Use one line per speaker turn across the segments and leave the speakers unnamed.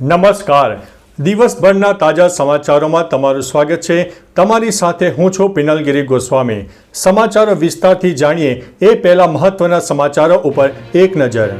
નમસ્કાર. દિવસભરના તાજા સમાચારોમાં તમારું સ્વાગત છે. તમારી સાથે હું છું પિનલગીરી ગોસ્વામી. સમાચારો વિસ્તારથી જાણીએ એ પહેલા મહત્વના સમાચારો ઉપર એક નજર.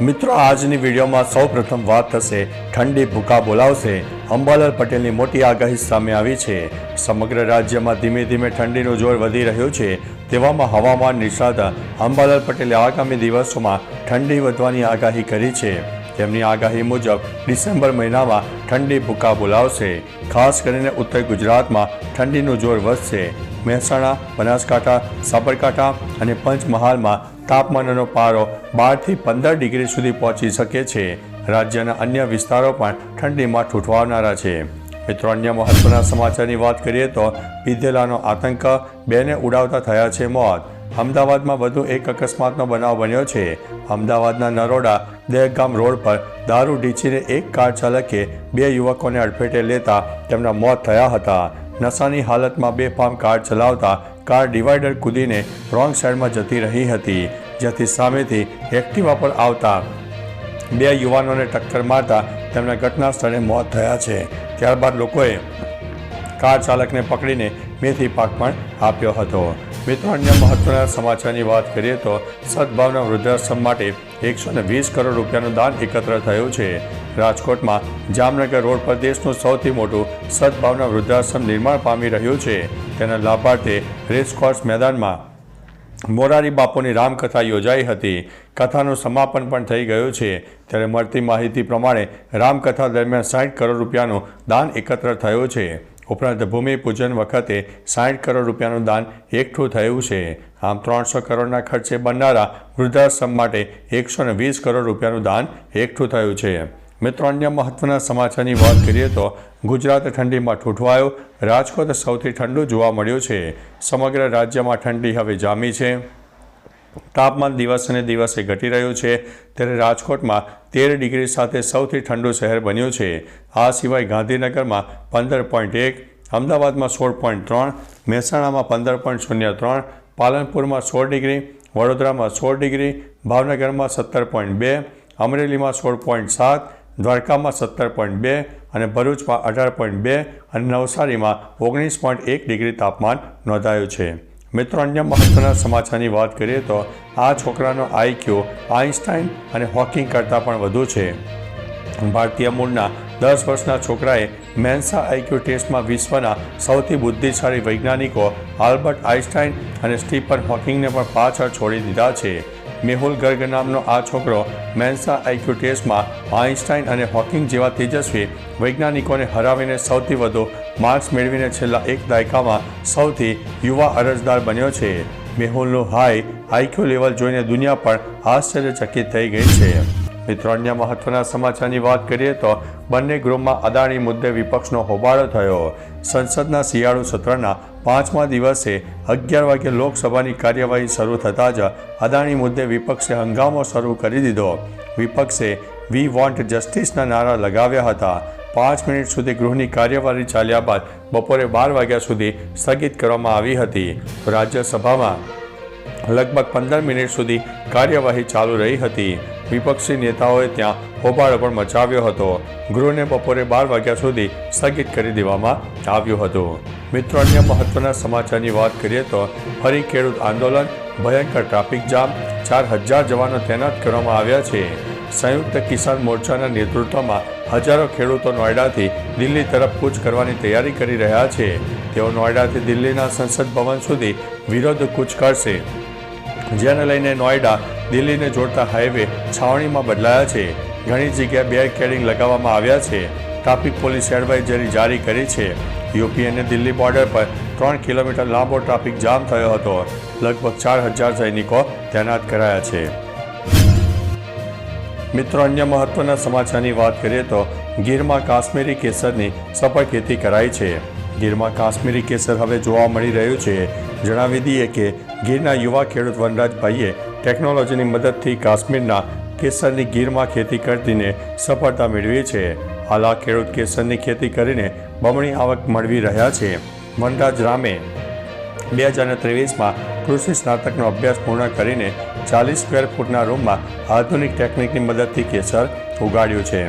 મિત્રો, આજની વિડીયોમાં સૌ પ્રથમ વાત થશે, ઠંડી ભૂકા બોલાવશે. અંબાલાલ પટેલની મોટી આગાહી સામે આવી છે. સમગ્ર રાજ્યમાં ધીમે ધીમે ઠંડીનું જોર વધી રહ્યું છે. તેવામાં હવામાન નિષ્ણાત અંબાલાલ પટેલે આગામી દિવસોમાં ઠંડી વધવાની આગાહી કરી છે. તેમની આગાહી મુજબ ડિસેમ્બર મહિનામાં ઠંડી ભૂકા બોલાવશે. ખાસ કરીને ઉત્તર ગુજરાતમાં ઠંડીનું જોર વધશે. મહેસાણા, બનાસકાંઠા, સાબરકાંઠા અને પંચમહાલમાં તાપમાનનો પારો બારથી પંદર ડિગ્રી સુધી પહોંચી શકે છે. રાજ્યના અન્ય વિસ્તારો પણ ઠંડીમાં ઠૂંઠવાનારા છે. મિત્રો, અન્ય મહત્વના સમાચારની વાત કરીએ તો પીધેલાનો આતંક બેને ઉડાવતા થયા છે મોત. અમદાવાદમાં વધુ એક અકસ્માતનો બનાવ બન્યો છે. અમદાવાદના નરોડા દહેગામ રોડ પર દારૂ ઢીંચીને એક કાર ચાલકે બે યુવકોને અડફેટે લેતા તેમના મોત થયા હતા. નશાની હાલતમાં બેફામ કાર ચલાવતા કાર ડિવાઈડર કૂદીને રોંગ સાઈડમાં જતી રહી હતી, જેથી સામેથી એક્ટિવા પર આવતા બે યુવાનોને ટક્કર મારતા તેમના ઘટના સ્થળે મોત થયા છે. ત્યારબાદ લોકોએ કાર ચાલકને પકડીને મેથી પાક પણ આપ્યો હતો. મિત્રો અન્ય મહત્વના સમાચારની વાત કરીએ તો સદભાવના વૃદ્ધાશ્રમ માટે એકસો ને વીસ કરોડ રૂપિયાનું દાન એકત્ર થયું છે. રાજકોટમાં જામનગર રોડ પર દેશનું સૌથી મોટું સદભાવના વૃદ્ધાશ્રમ નિર્માણ પામી રહ્યું છે. તેના લાભાર્થે રેસકોર્સ મેદાનમાં મોરારી બાપુની રામકથા યોજાઈ હતી. કથાનું સમાપન પણ થઈ ગયું છે. ત્યારે મળતી માહિતી પ્રમાણે રામકથા દરમિયાન સાઠ કરોડ રૂપિયાનું દાન એકત્ર થયું છે. ઉપરાંત ભૂમિપૂજન વખતે સાઠ કરોડ રૂપિયાનું દાન એકઠું થયું છે. આમ ત્રણસો કરોડના ખર્ચે બનનારા વૃદ્ધાશ્રમ માટે એકસો ને વીસ કરોડ રૂપિયાનું દાન એકઠું થયું છે. મિત્રો, અન્ય મહત્વના સમાચારની વાત કરીએ તો ગુજરાત ઠંડીમાં ઠૂંઠવાયો. રાજકોટ સૌથી ઠંડુ જોવા મળ્યું છે. સમગ્ર રાજ્યમાં ઠંડી હવે જામી છે. તાપમાન દિવસે દિવસે ઘટી રહ્યું છે. ત્યારે રાજકોટમાં તેર ડિગ્રી સાથે સૌથી ઠંડુ શહેર બન્યું છે. આ સિવાય ગાંધીનગરમાં પંદર પોઈન્ટ એક અમદાવાદમાં સોળ પોઈન્ટ ત્રણ, મહેસાણામાં પંદર પોઈન્ટ શૂન્ય ત્રણ, પાલનપુરમાં સોળ ડિગ્રી, વડોદરામાં સોળ ડિગ્રી, ભાવનગરમાં સત્તર પોઈન્ટ બે, અમરેલીમાં સોળ પોઈન્ટ સાત, દ્વારકામાં સત્તર પોઈન્ટ બે અને ભરૂચમાં અઢાર પોઈન્ટ બે અને નવસારીમાં ઓગણીસ પોઈન્ટ એક ડિગ્રી તાપમાન નોંધાયું છે. મિત્રો, અન્ય મહત્વના સમાચારની વાત કરીએ તો આ છોકરાનો આઈક્યુ આઇન્સ્ટાઈન અને હોકિંગ કરતાં પણ વધુ છે. ભારતીય મૂળના દસ વર્ષના છોકરાએ મેન્સા આઈક્યુ ટેસ્ટમાં વિશ્વના સૌથી બુદ્ધિશાળી વૈજ્ઞાનિકો આલ્બર્ટ આઈન્સ્ટાઈન અને સ્ટીફન હોકિંગને પણ પાછળ છોડી દીધા છે. મેહુલ ગર્ગ નામનો આ છોકરો મેન્સા આઈક્યુ ટેસ્ટમાં આઈન્સ્ટાઈન અને હોકિંગ જેવા તેજસ્વી વૈજ્ઞાનિકોને હરાવીને સૌથી વધુ માર્ક્સ મેળવીને છેલ્લા એક દાયકામાં સૌથી યુવા અરજદાર બન્યો છે. મેહુલનું હાઈ આઈક્યુ લેવલ જોઈને દુનિયા પણ આશ્ચર્યચકિત થઈ ગઈ છે. મિત્રો મહત્વના સમાચારની વાત કરીએ તો બંને ગૃહમાં અદાણી મુદ્દે વિપક્ષનો હોબાળો થયો. સંસદના શિયાળુ સત્રના પાંચમા દિવસે અગિયાર વાગે લોકસભાની કાર્યવાહી શરૂ થતાં જ અદાણી મુદ્દે વિપક્ષે હંગામો શરૂ કરી દીધો. વિપક્ષે વી વોન્ટ જસ્ટિસના નારા લગાવ્યા હતા. પાંચ મિનિટ સુધી ગૃહની કાર્યવાહી ચાલ્યા બાદ બપોરે બાર વાગ્યા સુધી સ્થગિત કરવામાં આવી હતી. રાજ્યસભામાં લગભગ પંદર મિનિટ સુધી કાર્યવાહી ચાલુ રહી હતી. વિપક્ષી નેતાઓએ ત્યાં હોબાળો પણ મચાવ્યો હતો. ગૃહને બપોરે બાર વાગ્યા સુધી સ્થગિત કરી દેવામાં આવ્યું હતું. મિત્રો, અન્ય મહત્વના સમાચારની વાત કરીએ તો ફરી ખેડૂત આંદોલન, ભયંકર ટ્રાફિક જામ, ચાર હજાર જવાનો તૈનાત કરવામાં આવ્યા છે. સંયુક્ત કિસાન મોરચાના નેતૃત્વમાં હજારો ખેડૂતો નોઈડાથી દિલ્હી તરફ કૂચ કરવાની તૈયારી કરી રહ્યા છે. તેઓ નોઈડાથી દિલ્હીના સંસદ ભવન સુધી વિરોધ કૂચ કરશે. જેને લઈને નોઈડા દિલ્હીને જોડતા હાઈવે છાવણીમાં બદલાયા છે. ઘણી જગ્યાએ બેરિકેડિંગ લગાવવામાં આવ્યા છે. ટ્રાફિક પોલીસ એડવાઇઝરી જારી કરી છે. યુપી અને દિલ્હી બોર્ડર પર ત્રણ કિલોમીટર લાંબો ટ્રાફિક જામ થયો હતો. લગભગ ચાર હજાર સૈનિકો તૈનાત કરાયા છે. મિત્રો, અન્ય મહત્વના સમાચારની વાત કરીએ તો ગીરમાં કાશ્મીરી કેસરની સફળ ખેતી કરાઈ છે. ગીરમાં કાશ્મીરી કેસર હવે જોવા મળી રહ્યું છે. જણાવી દઈએ કે ગીરના યુવા ખેડૂત વનરાજભાઈએ ટેકનોલોજીની મદદથી કાશ્મીરના કેસરની ગીરમાં ખેતી કરતીને સફળતા મેળવી છે. હાલ આ ખેડૂત કેસરની ખેતી કરીને બમણી આવક મેળવી રહ્યા છે. વનરાજ રામે બે હજાર ત્રેવીસમાં કૃષિ સ્નાતકનો અભ્યાસ પૂર્ણ કરીને ચાલીસ સ્ક્વેર ફૂટના રૂમમાં આધુનિક ટેકનિકની મદદથી કેસર ઉગાડ્યું છે.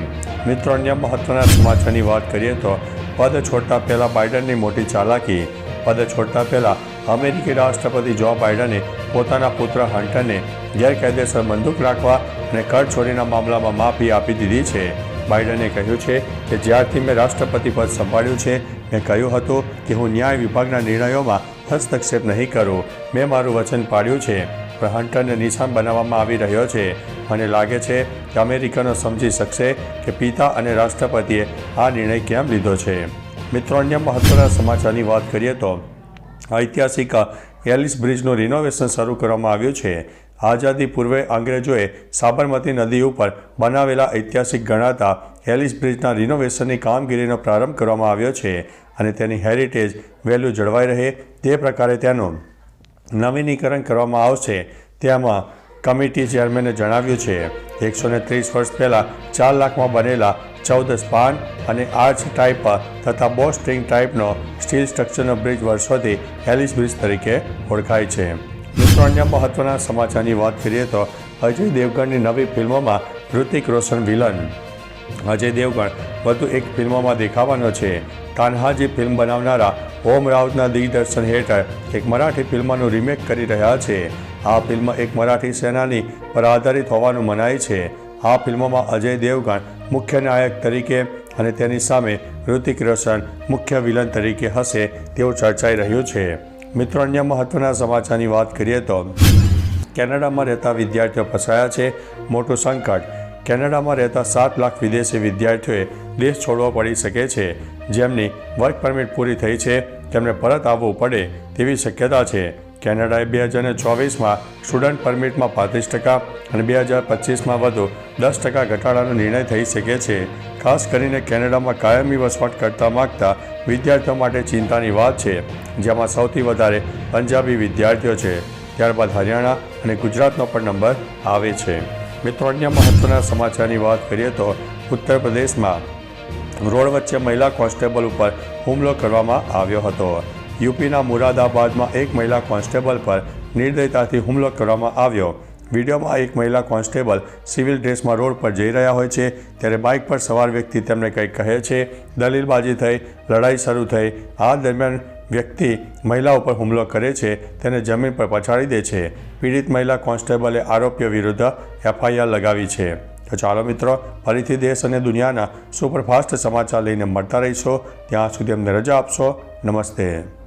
મિત્રો, અન્ય મહત્વના સમાચારની વાત કરીએ તો પદ છોડતા પહેલાં બાઇડનની મોટી ચાલાકી. પદ છોડતા પહેલાં અમેરિકી રાષ્ટ્રપતિ જો બાઇડને પોતાના પુત્ર હન્ટરને ગેરકાયદેસર બંદૂક રાખવા અને કરચોરીના મામલામાં માફી આપી દીધી છે. બાઇડને કહ્યું છે કે જ્યારથી મેં રાષ્ટ્રપતિ પદ સંભાળ્યું છે, મેં કહ્યું હતું કે હું ન્યાય વિભાગના નિર્ણયોમાં હસ્તક્ષેપ નહીં કરું. મેં મારું વચન પાડ્યું છે. હન્ટરને નિશાન બનાવવામાં આવી રહ્યો છે મને લાગે છે કે અમેરિકનો સમજી શકશે કે પિતા અને રાષ્ટ્રપતિએ આ નિર્ણય કેમ લીધો છે. મિત્રો, અન્ય મહત્વના સમાચારની વાત કરીએ તો ઐતિહાસિક એલિસ બ્રિજનું રિનોવેશન શરૂ કરવામાં આવ્યું છે. આઝાદી પૂર્વે અંગ્રેજોએ સાબરમતી નદી ઉપર બનાવેલા ઐતિહાસિક ગણાતા એલિસ બ્રિજના રિનોવેશનની કામગીરીનો પ્રારંભ કરવામાં આવ્યો છે અને તેની હેરિટેજ વેલ્યુ જળવાઈ રહે તે પ્રકારે તેનું નવીનીકરણ કરવામાં આવશે. તેમાં કમિટી ચેરમેને જણાવ્યું છે, એકસો ને ત્રીસ વર્ષ પહેલાં ચાર લાખમાં બનેલા ચૌદ સ્પાન અને આર્ચ ટાઈપ તથા બો સ્ટ્રિંગ ટાઈપનો સ્ટીલ સ્ટ્રક્ચરનો બ્રિજ વર્ષોથી એલિસ બ્રિજ તરીકે ઓળખાય છે. મિત્રો, અન્ય મહત્વના સમાચારની વાત કરીએ તો અજય દેવગણની નવી ફિલ્મોમાં ઋતિક રોશન વિલન અજય દેવગણ, વધુ એક ફિલ્મોમાં દેખાવાનો છે. તાન્હાજી ફિલ્મ બનાવનારા ઓમ રાઉતના દિગ્દર્શન હેઠળ એક મરાઠી ફિલ્મનું રિમેક કરી રહ્યા છે. આ ફિલ્મ એક મરાઠી સેનાની પર આધારિત હોવાનું મનાય છે. આ ફિલ્મોમાં અજય દેવગણ મુખ્ય નાયક તરીકે અને તેની સામે ઋતિક રોશન મુખ્ય વિલન તરીકે હશે તેવું ચર્ચાઈ રહ્યું છે. મિત્રો, અન્ય મહત્વના સમાચારની વાત કરીએ તો કેનેડામાં રહેતા વિદ્યાર્થીઓ ફસાયા છે. મોટું સંકટ કેનેડામાં રહેતા સાત લાખ વિદેશી વિદ્યાર્થીઓએ દેશ છોડવો પડી શકે છે. જેમની વર્ક પરમિટ પૂરી થઈ છે, તેમને પરત આવવું પડે તેવી શક્યતા છે. કેનેડાએ બે હજાર ચોવીસમાં સ્ટુડન્ટ પરમિટમાં પાંત્રીસ ટકા અને બે હજાર પચીસમાં વધુ દસ ટકા ઘટાડાનો નિર્ણય થઈ શકે છે. ખાસ કરીને કેનેડામાં કાયમી વસવાટ કરતા માગતા વિદ્યાર્થીઓ માટે ચિંતાની વાત છે, જેમાં સૌથી વધારે પંજાબી વિદ્યાર્થીઓ છે. ત્યારબાદ હરિયાણા અને ગુજરાતનો પણ નંબર આવે છે. મિત્રો, અન્ય મહત્વના સમાચારની વાત કરીએ તો ઉત્તર પ્રદેશમાં રોડ વચ્ચે મહિલા કોન્સ્ટેબલ ઉપર હુમલો કરવામાં આવ્યો હતો. યુપીના મુરાદાબાદમાં એક મહિલા કોન્સ્ટેબલ પર નિર્દયતાથી હુમલો કરવામાં આવ્યો. વિડીયોમાં એક મહિલા કોન્સ્ટેબલ સિવિલ ડ્રેસમાં રોડ પર જઈ રહ્યા હોય છે, ત્યારે બાઇક પર સવાર વ્યક્તિ તેમને કંઈક કહે છે. દલીલબાજી થઈ, લડાઈ શરૂ થઈ. આ દરમિયાન વ્યક્તિ મહિલા ઉપર હુમલો કરે છે, તેને જમીન પર પછાડી દે છે. પીડિત મહિલા કોન્સ્ટેબલે આરોપીઓ વિરુદ્ધ એફઆઈઆર લગાવી છે. તો ચાલો મિત્રો, ફરીથી દેશ અને દુનિયાના સુપરફાસ્ટ સમાચાર લઈને મળતા રહીશો. ત્યાં સુધી અમને રજા આપશો. નમસ્તે.